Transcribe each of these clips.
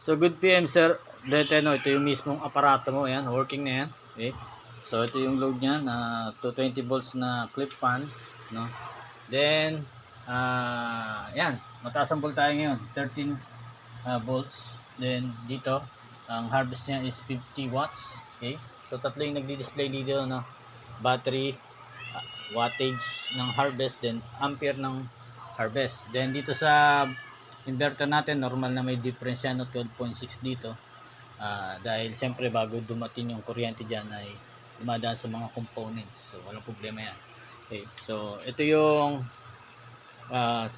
So good PM sir. Dito no, ito yung mismong aparato mo, ayan, working na yan. Okay. So ito yung load niya na 220 volts na clip fan, no. Then ah yan, mataas ang voltahe ngayon, 13 ah, volts. Then dito, ang harvest niya is 50 watts. Okay? So tatlo yung nagdi-display dito no. Battery ah, wattage ng harvest then ampere ng harvest. Then dito sa inverter natin normal na may difference yan no 12.6 dito. Ah, dahil siyempre bago dumating yung kuryente diyan ay dumadaan sa mga components. So walang problema yan. Okay. So ito yung ah,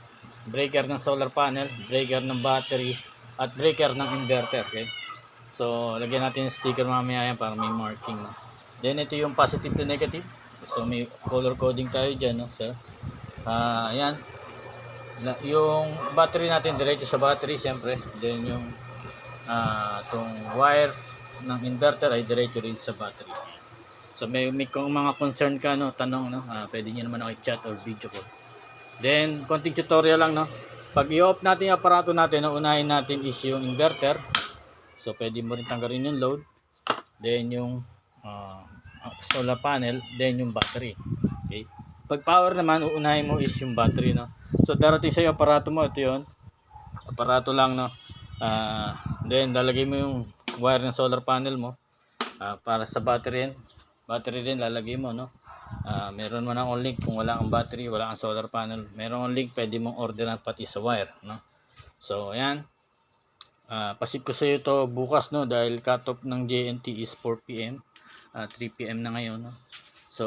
breaker ng solar panel, breaker ng battery at breaker ng inverter. Okay. So lagyan natin yung sticker mamaya yan para may marking. No? Then ito yung positive to negative. So may color coding tayo diyan no, sir. Ah, ayan. La- yung battery natin diretso sa battery siyempre. Then yung ah tong wire ng inverter ay diretso rin sa battery. So may, may kung mga concern ka no, tanong no, ah, pwede niyo naman ako i-chat or video call. Then konting tutorial lang no. Pag i-off natin yung aparato natin, ang unahin natin is yung inverter. So pwede mo rin tanggalin yung load. Then yung ah, solar panel, then yung battery. Okay? Pag power naman, uunahin mo is yung battery no. So darating sa yung aparato mo, ito yun. Aparato lang no. Ah, then lalagay mo yung wire ng solar panel mo ah, para sa battery rin. Battery din lalagay mo no. Ah, meron man akong link kung wala kang battery, wala kang solar panel. Meron akong link, pwede mong orderan pati sa wire no. So ayan. Ah, pasip ko sa iyo to bukas no dahil cut off ng JNT is 4 PM. Ah, 3 PM na ngayon no. So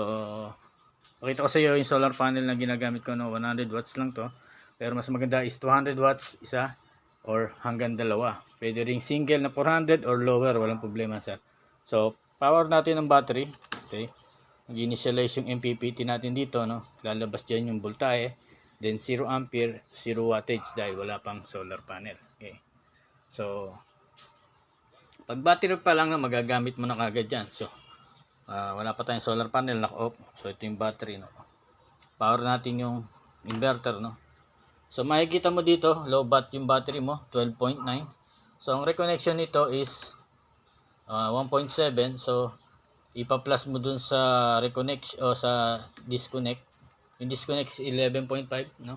pakita ko sa iyo yung solar panel na ginagamit ko no 100 watts lang to. Pero mas maganda is 200 watts isa or hanggang dalawa. Pwede ring single na 400 or lower, walang problema sir. So, power natin ng battery. Okay. Mag-initialize yung MPPT natin dito, no. Lalabas diyan yung voltahe. Then 0 ampere, 0 wattage dahil wala pang solar panel. Okay. So, pag battery pa lang na magagamit mo na kagad yan. So, ah, wala pa tayong solar panel naka-off. So, ito yung battery, no. Power natin yung inverter, no. So makikita mo dito, low bat yung battery mo, 12.9. So ang reconnection nito is uh, 1.7. So ipa-plus mo dun sa reconnect o sa disconnect. Yung disconnect is 11.5, no?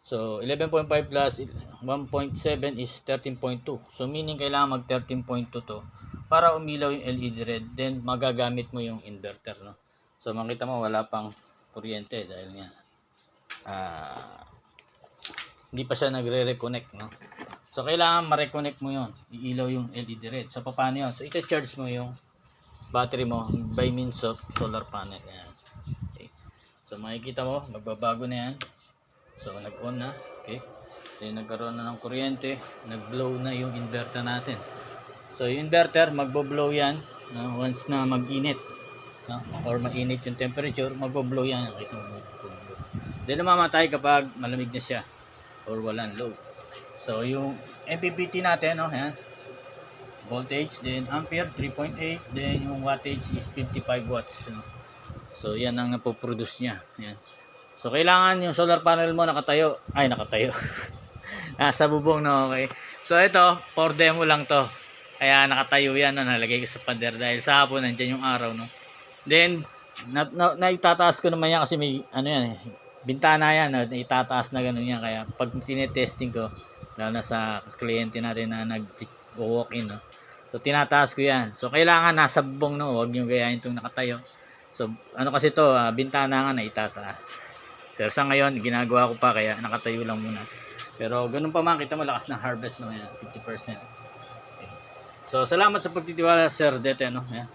So 11.5 plus 1.7 is 13.2. So meaning kailangan mag 13.2 to para umilaw yung LED red. Then magagamit mo yung inverter, no? So makita mo wala pang kuryente dahil nga ah hindi pa siya nagre-reconnect, no? So, kailangan ma-reconnect mo yon Iilaw yung LED red. So, paano yun? So, ita-charge mo yung battery mo by means of solar panel. Yan. Okay. So, makikita mo, magbabago na yan. So, nag-on na. Okay. Then, nagkaroon na ng kuryente. Nag-blow na yung inverter natin. So, yung inverter, magbo-blow yan no? once na mag-init. No? Or mainit yung temperature, magbo-blow yan. Magbo-blow. Then, mamamatay kapag malamig na siya or walang load. So, yung MPPT natin, no, yan. Voltage, then ampere, 3.8. Then, yung wattage is 55 watts. No? So, yan ang napoproduce niya. Yan. So, kailangan yung solar panel mo nakatayo. Ay, nakatayo. Nasa bubong na, okay. So, ito, for demo lang to. Kaya nakatayo yan, no, nalagay ko sa pader dahil sa hapon, nandyan yung araw, no. Then, na, na, naitataas ko naman yan kasi may, ano yan, eh, bintana yan, no, itataas na ganun yan. Kaya pag tinetesting ko, lalo na sa kliyente natin na nag-walk in, no, so tinataas ko yan. So kailangan nasa bubong, no, huwag nyo gayahin itong nakatayo. So ano kasi to, ah, bintana nga na itataas. Pero sa ngayon, ginagawa ko pa kaya nakatayo lang muna. Pero ganun pa man, kita mo lakas ng harvest mo yan, 50%. So salamat sa pagtitiwala, Sir Dete, no. Yan.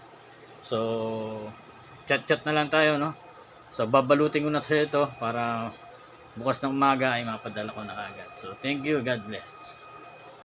So chat-chat na lang tayo, no. So, babalutin ko na sa ito para bukas ng umaga ay mapadala ko na agad. So, thank you. God bless.